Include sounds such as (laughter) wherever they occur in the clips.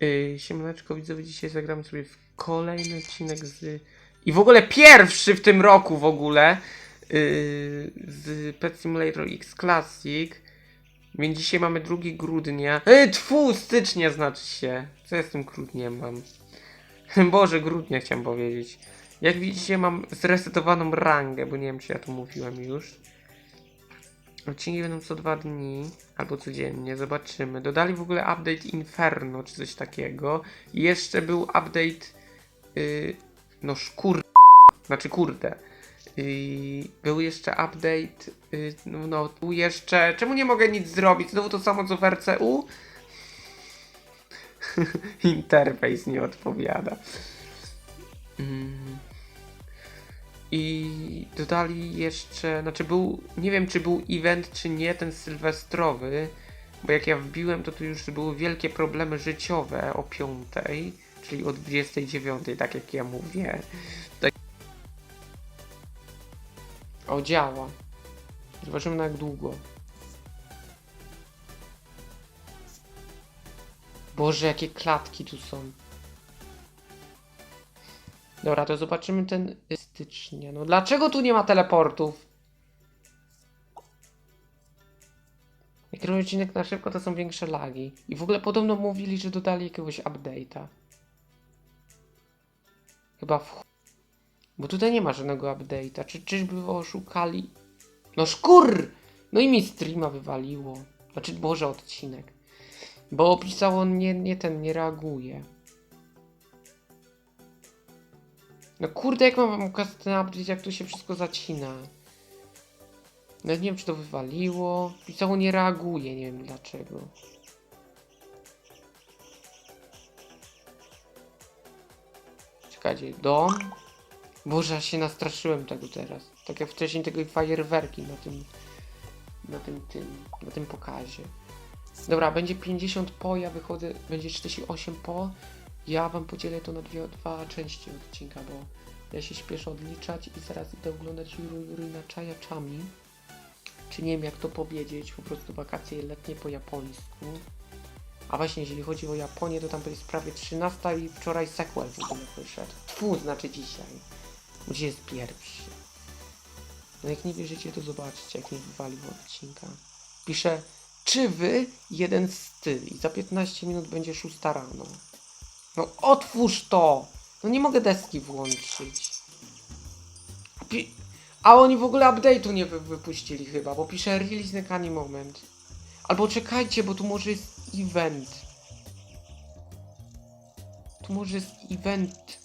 Yy, siemaneczko widzowie, dzisiaj zagramy sobie w kolejny odcinek z... I w ogóle pierwszy w tym roku w ogóle yy, z Pet Simulator X Classic. Więc dzisiaj mamy 2 grudnia. Yy, tfu, stycznia znaczy się. Co ja z tym grudniem mam? (laughs) Boże, grudnia chciałem powiedzieć. Jak widzicie mam zresetowaną rangę, bo nie wiem czy ja to mówiłem już. Odcinki będą co dwa dni, albo codziennie, zobaczymy. Dodali w ogóle update Inferno, czy coś takiego. I jeszcze był update, yy, no szkur... Znaczy kurde. Yy, był jeszcze update, yy, no, no tu jeszcze... Czemu nie mogę nic zrobić? Znowu to samo co w RCU? (laughs) Interfejs nie odpowiada. Mm. I dodali jeszcze, znaczy był, nie wiem czy był event czy nie, ten sylwestrowy, bo jak ja wbiłem, to tu już były wielkie problemy życiowe o 5, czyli o 29, tak jak ja mówię. Tak. O, działa. Zobaczymy na jak długo. Boże, jakie klatki tu są. Dobra, to zobaczymy ten stycznia. No dlaczego tu nie ma teleportów? Jak robię odcinek na szybko, to są większe lagi. I w ogóle podobno mówili, że dodali jakiegoś update'a. Chyba w Bo tutaj nie ma żadnego update'a. Czy czyżby oszukali? No szkur! No i mi streama wywaliło. Znaczy, Boże, odcinek. Bo pisało nie, nie ten, nie reaguje. No kurde, jak mam ukazać ten update, jak tu się wszystko zacina. Nawet nie wiem, czy to wywaliło. Pisało nie reaguje, nie wiem dlaczego. Czekajcie, dom. Boże, ja się nastraszyłem tego teraz. Tak jak wcześniej tego fajerwerki na tym, na tym, tym, na tym pokazie. Dobra, będzie 50 po, ja wychodzę, będzie 48 po. Ja wam podzielę to na dwie, dwa części odcinka, bo ja się śpieszę odliczać i zaraz idę oglądać Juru Jury na czajaczami. Czy nie wiem jak to powiedzieć, po prostu wakacje letnie po japońsku. A właśnie, jeżeli chodzi o Japonię, to tam jest prawie 13 i wczoraj sequel w ogóle wyszedł. Tfu, znaczy dzisiaj. Bo Dzisiaj jest pierwszy. No jak nie wierzycie, to zobaczcie, jak nie wywalił odcinka. Pisze, czy wy jeden styl i za 15 minut będzie 6 rano. No otwórz to! No nie mogę deski włączyć. A, pi- A oni w ogóle update'u nie wy wypuścili chyba, bo pisze release na any moment. Albo czekajcie, bo tu może jest event. Tu może jest event.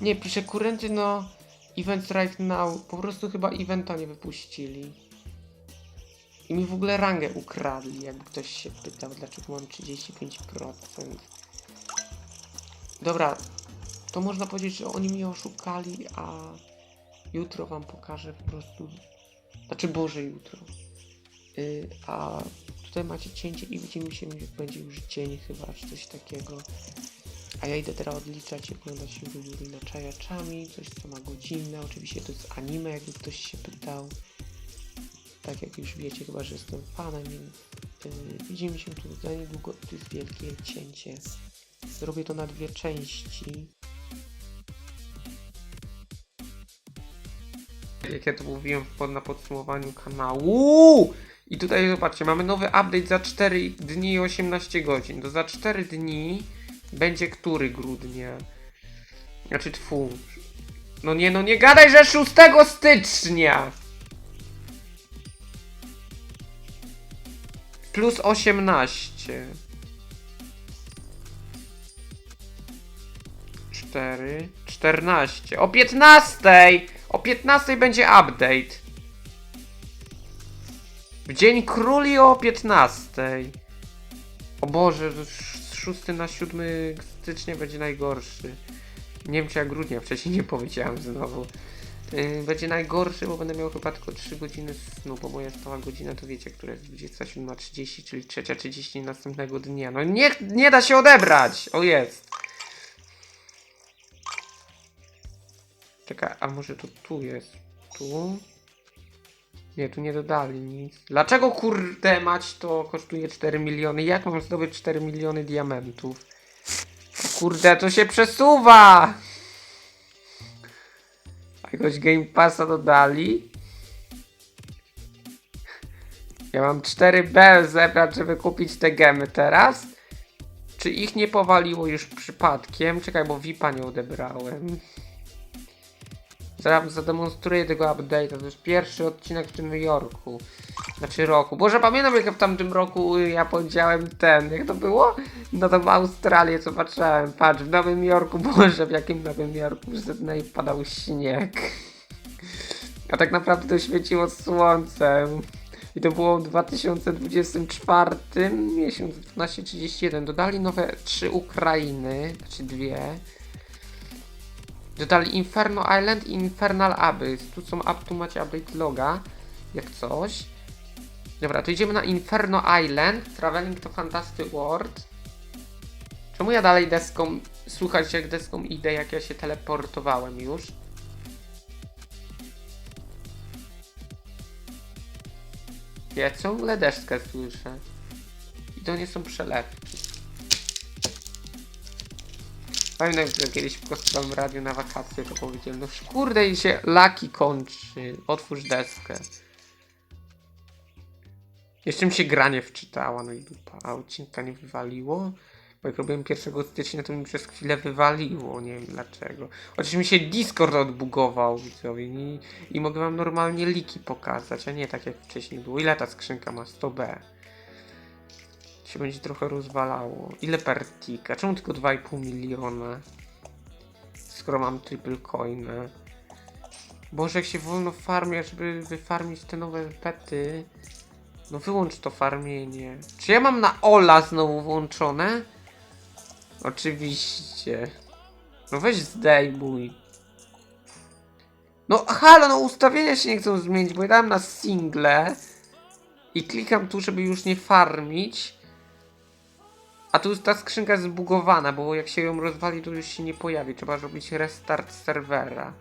Nie, pisze kurenty no event right now. Po prostu chyba eventa nie wypuścili. I mi w ogóle rangę ukradli, jakby ktoś się pytał, dlaczego mam 35%. Dobra, to można powiedzieć, że oni mnie oszukali, a jutro wam pokażę po prostu. Znaczy, Boże, jutro. Yy, a tutaj macie cięcie i widzimy się, będzie już dzień chyba, czy coś takiego. A ja idę teraz odliczać i oglądać Jury na czajaczami, coś co ma godzinę. Oczywiście to jest anime, jakby ktoś się pytał. Tak jak już wiecie, chyba, że jestem fanem, yy, widzimy się tu za niedługo. Tu jest wielkie cięcie. Zrobię to na dwie części. Jak ja to mówiłem na podsumowaniu kanału. I tutaj zobaczcie, mamy nowy update za 4 dni i 18 godzin. To za 4 dni będzie który grudnia? Znaczy tfu. No nie, no nie gadaj, że 6 stycznia! Plus 18. 4, 14. O 15! O 15 będzie update. W dzień króli o 15. O Boże, z 6 na 7 stycznia będzie najgorszy. Nie wiem czy ja grudnia wcześniej nie powiedziałem znowu. Yy, będzie najgorszy, bo będę miał chyba tylko 3 godziny snu, bo moja stała godzina to wiecie, która jest 27.30, czyli 3.30 następnego dnia. No nie, nie da się odebrać! O jest! Czekaj, a może to tu jest? Tu? Nie, tu nie dodali nic. Dlaczego kurde mać to kosztuje 4 miliony? Jak mam zdobyć 4 miliony diamentów? kurde, to się przesuwa! A Jakoś Game Passa dodali? Ja mam 4B zebrać, żeby kupić te gemy teraz? Czy ich nie powaliło już przypadkiem? Czekaj, bo VIPa nie odebrałem. Zaraz zademonstruję tego update'a. To jest pierwszy odcinek w tym Jorku. Znaczy roku. Boże, pamiętam jak w tamtym roku y, ja powiedziałem ten, jak to było? No to Australię co patrzyłem. Patrz, w Nowym Jorku, (laughs) Boże, w jakim Nowym Jorku Sydney padał śnieg. (laughs) A tak naprawdę to świeciło słońce. I to było w 2024, miesiąc 12.31. Dodali nowe trzy Ukrainy, znaczy dwie. Dodali Inferno Island i Infernal Abyss. Tu są up, tu macie update loga, jak coś. Dobra, to idziemy na Inferno Island. Traveling to Fantastic World. Czemu ja dalej deską, słuchajcie jak deską idę, jak ja się teleportowałem już? Ja ciągle deskę słyszę. I to nie są przelewki. Pamiętam, że kiedyś postałem radio na wakacje, to powiedziałem, no kurde i się laki kończy, otwórz deskę. Jeszcze mi się gra nie wczytała, no i dupa, a odcinka nie wywaliło? Bo jak robiłem 1 stycznia, to mi przez chwilę wywaliło, nie wiem dlaczego. Chociaż mi się Discord odbugował, widzowie, i, i mogę wam normalnie liki pokazać, a nie tak jak wcześniej było. Ile ta skrzynka ma? 100B. Się będzie trochę rozwalało. Ile per tick? A czemu tylko 2,5 miliona? Skoro mam triple coina. Boże, jak się wolno farmia, żeby wyfarmić te nowe pety. No wyłącz to farmienie. Czy ja mam na Ola znowu włączone? Oczywiście. No weź zdejmuj. No halo, no ustawienia się nie chcą zmienić, bo ja dałem na single i klikam tu, żeby już nie farmić. A tu ta skrzynka jest zbugowana, bo jak się ją rozwali, to już się nie pojawi. Trzeba zrobić restart serwera.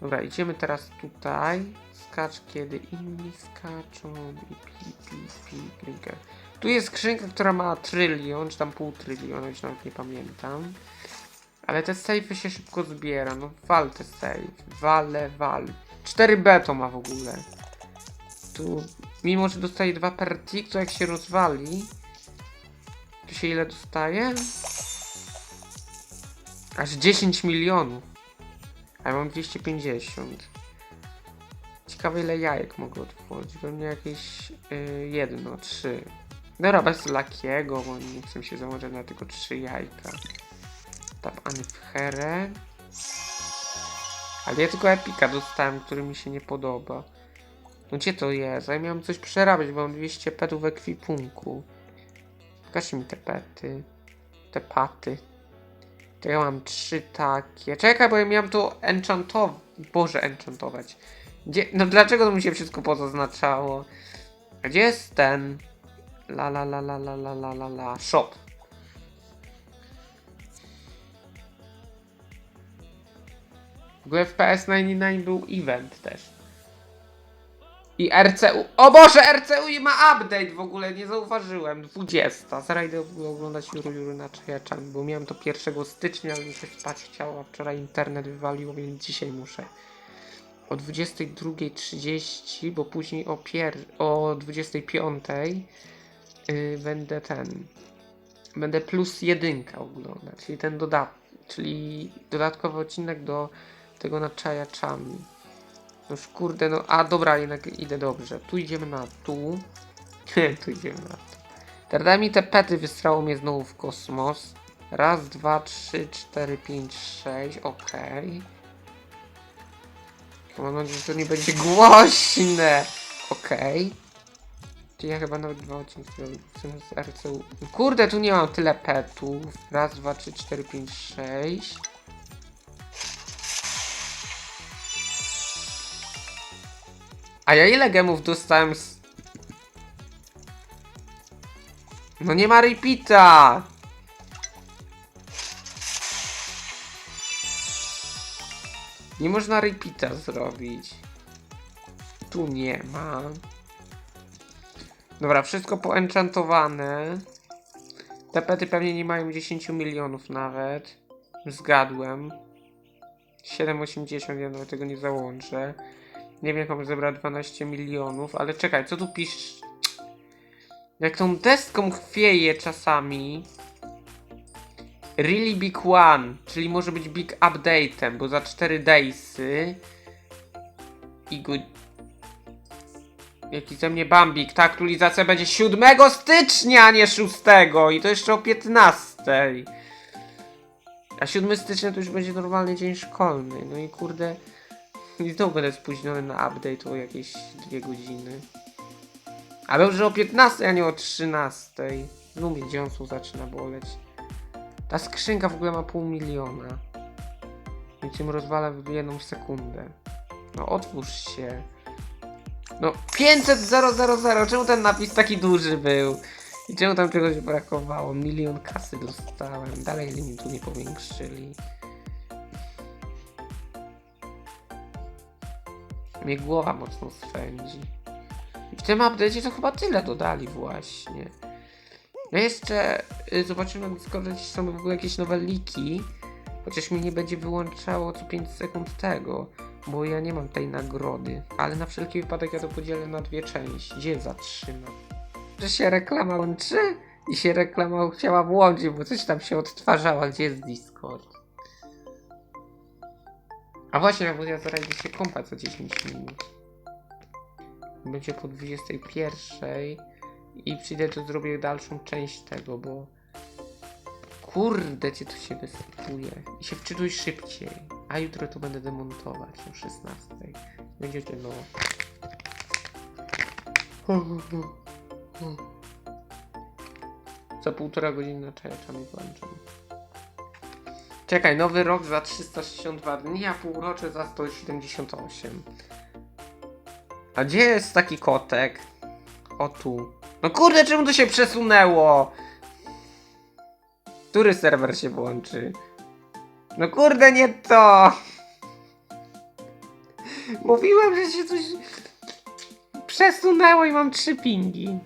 Dobra, idziemy teraz tutaj. Skacz kiedy inni skaczą i pi, pi, pi, klikaj. Tu jest skrzynka, która ma trylion, czy tam pół tryliona, już nawet nie pamiętam. Ale te sejfy się szybko zbiera. No wal te sejf. Wale, wal. 4B to ma w ogóle. Tu, mimo że dostaje 2 per tick, to jak się rozwali, to się ile dostaje? Aż 10 milionów. A ja mam 250. Ciekawe ile jajek mogę otworzyć. Pewnie jakieś yy, jedno, trzy. Dobra, bez lakiego, bo nie chcę się założyć na tylko trzy jajka. Tap Anifhere. Ale ja tylko epika dostałem, który mi się nie podoba. No gdzie to jest? Ja miałem coś przerabiać, bo mam 200 petów w ekwipunku. Pokażcie mi te pety. Te paty. To ja mam trzy takie. Czekaj, bo ja miałem to enchantować. Boże, enchantować. Gdzie? No dlaczego to mi się wszystko pozaznaczało? Gdzie jest ten? La la la la la la la la la. Shop. W ogóle w PS99 był event też. I RCU. O Boże, RCU ma update w ogóle, nie zauważyłem. 20. Zaraz idę oglądać Juru Juru na Czajaczan, bo miałem to 1 stycznia, ale mi się spać chciało, wczoraj internet wywaliło, więc dzisiaj muszę. O 22.30, bo później o, pier... o 25.00 yy, będę ten. Będę plus jedynka oglądać, czyli ten dodat... czyli dodatkowy odcinek do tego na Czajaczami. No już kurde, no a dobra, jednak idę dobrze. Tu idziemy na tu. (laughs) tu idziemy na tu. Mi te pety, wystrało mnie znowu w kosmos. Raz, dwa, trzy, cztery, pięć, sześć, okej. Mam nadzieję, że to nie będzie głośne. Okej. Czy ja chyba nawet dwa odcinki z RCU. Kurde, tu nie mam tyle petów. Raz, dwa, trzy, cztery, pięć, sześć. A ja ile gemów dostałem z... No nie ma repeata! Nie można repeata zrobić. Tu nie ma. Dobra, wszystko poenchantowane. Te pety pewnie nie mają 10 milionów nawet. Zgadłem. 7,80 ja nawet tego nie załączę. Nie wiem, jak mam zebrać 12 milionów, ale czekaj, co tu pisz? Jak tą deską chwieje czasami. Really Big One, czyli może być Big Update'em, bo za 4 daysy i go... Jaki ze mnie Bambik, ta aktualizacja będzie 7 stycznia, a nie 6 i to jeszcze o 15. A 7 stycznia to już będzie normalny dzień szkolny, no i kurde... I znowu będę spóźniony na update o jakieś 2 godziny. A dobrze o 15, a nie o 13. No mnie dziąsło zaczyna boleć. Ta skrzynka w ogóle ma pół miliona. I tym rozwala w jedną sekundę. No otwórz się. No 500 000, czemu ten napis taki duży był? I czemu tam czegoś brakowało? Milion kasy dostałem. Dalej limitu nie powiększyli. Mnie głowa mocno swędzi. I w tym update'cie to chyba tyle dodali właśnie. No jeszcze y, zobaczymy na Discordzie, czy są w ogóle jakieś nowe liki. Chociaż mi nie będzie wyłączało co 5 sekund tego, bo ja nie mam tej nagrody. Ale na wszelki wypadek ja to podzielę na dwie części. Gdzie zatrzymam? Że się reklama łączy? I się reklama chciała włączyć, bo coś tam się odtwarzała. Gdzie jest Discord? A właśnie, bo ja zaraz się kąpać za 10 minut. Będzie po 21 i przyjdę to zrobię dalszą część tego, bo kurde cię tu się wysypuje i się wczytuj szybciej, a jutro to będę demontować o 16. Będziecie no za półtora godziny na czajeczami kończę. Czekaj, nowy rok za 362 dni, a półrocze za 178. A gdzie jest taki kotek? O tu. No kurde, czemu to się przesunęło? Który serwer się włączy? No kurde, nie to! (laughs) Mówiłem, że się coś przesunęło i mam trzy pingi.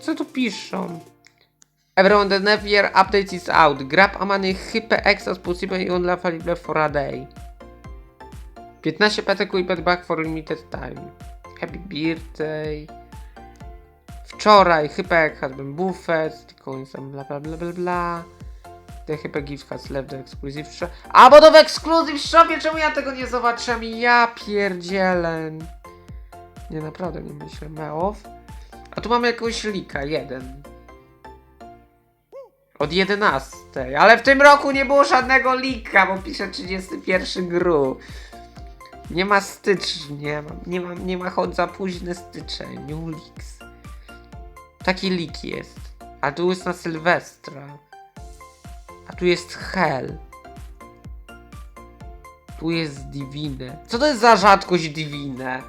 Co tu piszą? Everyone, the next year update is out. Grab a many hyper extras possible i only available for a day. 15 petek we back for limited time. Happy birthday. Wczoraj hyper has been buffet, some bla bla bla bla bla. The hyper gift has left the exclusive shop. A bo to w exclusive shopie, czemu ja tego nie zobaczyłem? Ja pierdzielę. Nie, naprawdę nie myślę. Meow. A tu mamy jakąś lika, jeden. Od 11. Ale w tym roku nie było żadnego lika, bo pisze 31 gru. Nie ma stycznia, nie ma, nie ma, choć za późny styczeń, New Leaks. Taki lik jest. A tu jest na Sylwestra. A tu jest Hell. Tu jest Divine. Co to jest za rzadkość Divine?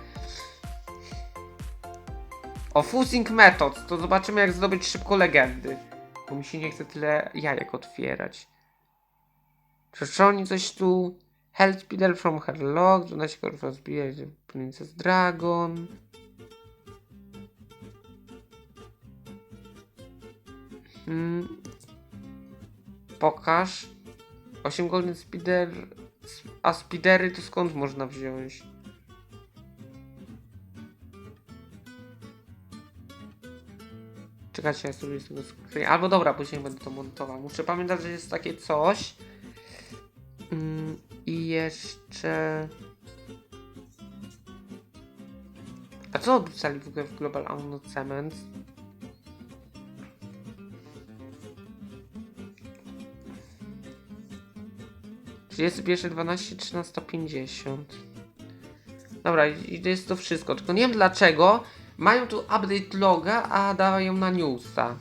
O Fusing Methods, to zobaczymy jak zdobyć szybko legendy. Bo mi się nie chce tyle jajek otwierać. Czy oni coś tu... Help Speeder from her log, 12 korów rozbijać Princess Dragon. Hmm. Pokaż. 8 golden speeder. A speedery to skąd można wziąć? Sobie z tego screen. Albo dobra, później będę to montował. Muszę pamiętać, że jest takie coś. Mm, I jeszcze. A co opisali w ogóle w Global Auno Cement? Pierwszy, 12, 13, 50. Dobra, i to jest to wszystko. Tylko nie wiem dlaczego mają tu update loga, a dają na newsa.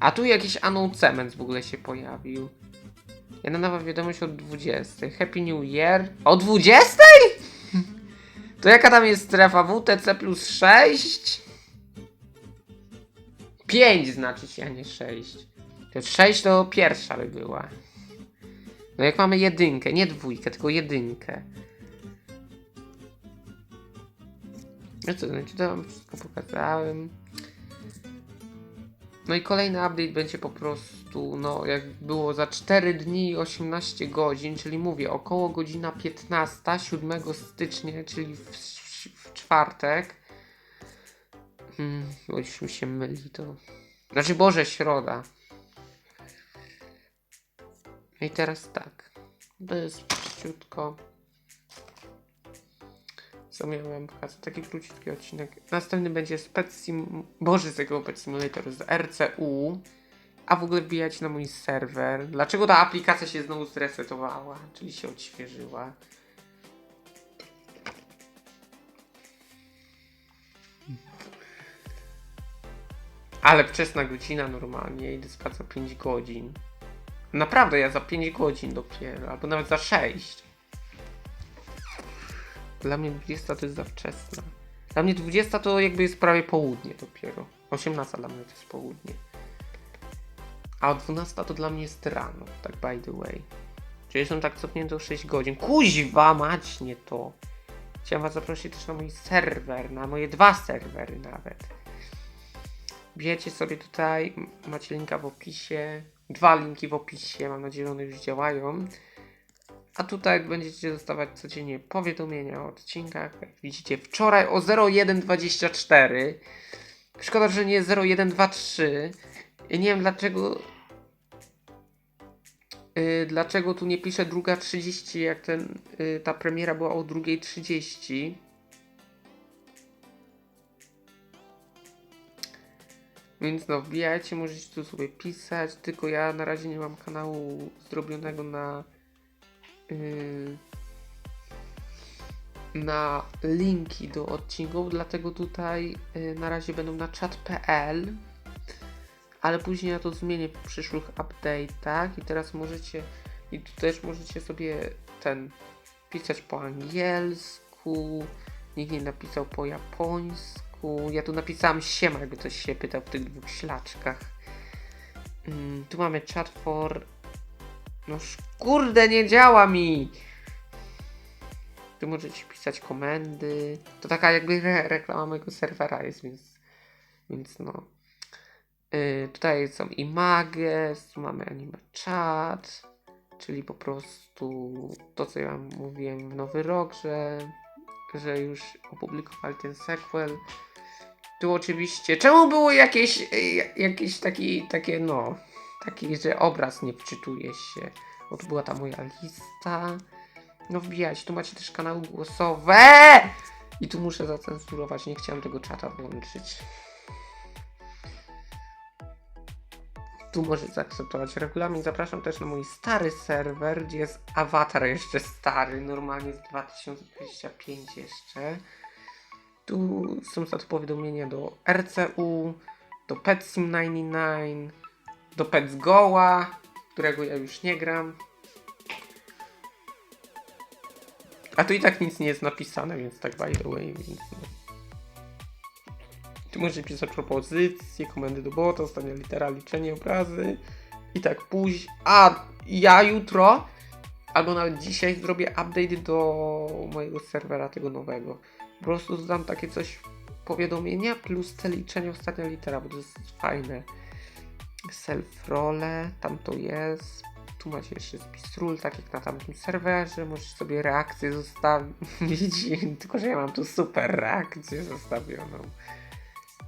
A tu jakiś announcement w ogóle się pojawił. Jedna nowa wiadomość o 20. Happy New Year. O 20? To jaka tam jest strefa? WTC plus 6? 5 znaczy się, a nie 6. To 6 to pierwsza by była. No jak mamy jedynkę, nie dwójkę, tylko jedynkę. No co, no ci to wam wszystko pokazałem. No i kolejny update będzie po prostu, no jak było za 4 dni i 18 godzin, czyli mówię około godzina 15, 7 stycznia, czyli w, w czwartek. Hmm, bo już mi się myli to. Znaczy Boże, środa. No i teraz tak. Bez szybciutko. Co miałem pokazać? Taki króciutki odcinek. Następny będzie Pet Sim... Boże, z tego Pet Simulator z RCU. A w ogóle wbijać na mój serwer. Dlaczego ta aplikacja się znowu zresetowała? Czyli się odświeżyła. Ale wczesna godzina normalnie. Idę spać za 5 godzin. Naprawdę, ja za 5 godzin dopiero. Albo nawet za 6. Dla mnie 20 to jest za wczesna. Dla mnie 20 to jakby jest prawie południe dopiero. 18 dla mnie to jest południe. A 12 to dla mnie jest rano, tak by the way. Czyli jestem tak cofnięty o 6 godzin. Kuźwa, mać nie to. Chciałem was zaprosić też na mój serwer, na moje dwa serwery nawet. Bijecie sobie tutaj, macie linka w opisie. Dwa linki w opisie, mam nadzieję, że one już działają. A tutaj będziecie dostawać codziennie powiadomienia o odcinkach. Jak widzicie, wczoraj o 0124. Szkoda, że nie 0123. Ja nie wiem dlaczego. Yy, dlaczego tu nie pisze druga 30, jak ten, yy, ta premiera była o drugiej 30. Więc no, wbijajcie, możecie tu sobie pisać, tylko ja na razie nie mam kanału zrobionego na na linki do odcinków, dlatego tutaj yy, na razie będą na chat.pl ale później ja to zmienię w przyszłych update'ach i teraz możecie i tu też możecie sobie ten pisać po angielsku nikt nie napisał po japońsku. Ja tu napisałam siema jakby ktoś się pytał w tych dwóch ślaczkach. Mm, tu mamy chat for no kurde nie działa mi. Tu możecie pisać komendy. To taka jakby re reklama mojego serwera jest więc więc no. Y, tutaj są images, tu mamy anime chat, czyli po prostu to, co ja wam mówiłem w Nowy Rok, że, że już opublikowali ten sequel. Tu oczywiście, czemu było jakieś, y, jakieś taki, takie, no, taki, że obraz nie wczytuje się, bo tu była ta moja lista. No wbijać, tu macie też kanały głosowe! I tu muszę zacenzurować, nie chciałem tego czata włączyć. Tu możesz zaakceptować regulamin. Zapraszam też na mój stary serwer, gdzie jest awatar jeszcze stary, normalnie z 2025 jeszcze. Tu są za to powiadomienia do RCU, do PetSim 99, do Pets Goa, którego ja już nie gram. A tu i tak nic nie jest napisane, więc tak by the way, więc no. Tu możecie pisać propozycje, komendy do bota, ostatnia litera, liczenie obrazy i tak później. A ja jutro albo nawet dzisiaj zrobię update do mojego serwera tego nowego. Po prostu dodam takie coś powiadomienia plus te liczenie ostatnia litera, bo to jest fajne. Self-role, tam to jest. Tu macie jeszcze spis ról, tak jak na tamtym serwerze. Możecie sobie reakcję zostawić. (laughs) Tylko, że ja mam tu super reakcję zostawioną.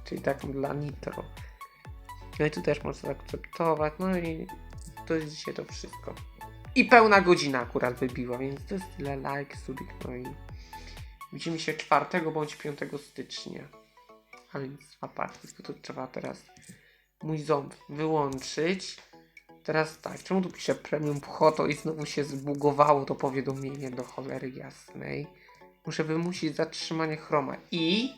Czyli taką dla Nitro. No i tu też można zaakceptować. No i to jest dzisiaj to wszystko. I pełna godzina akurat wybiła, więc to jest tyle like, subik, no i widzimy się 4 bądź 5 stycznia. A więc apart, tylko to trzeba teraz mój ząb wyłączyć. Teraz tak, czemu tu piszę premium pchoto i znowu się zbugowało to powiadomienie do cholery jasnej. Muszę wymusić zatrzymanie chroma i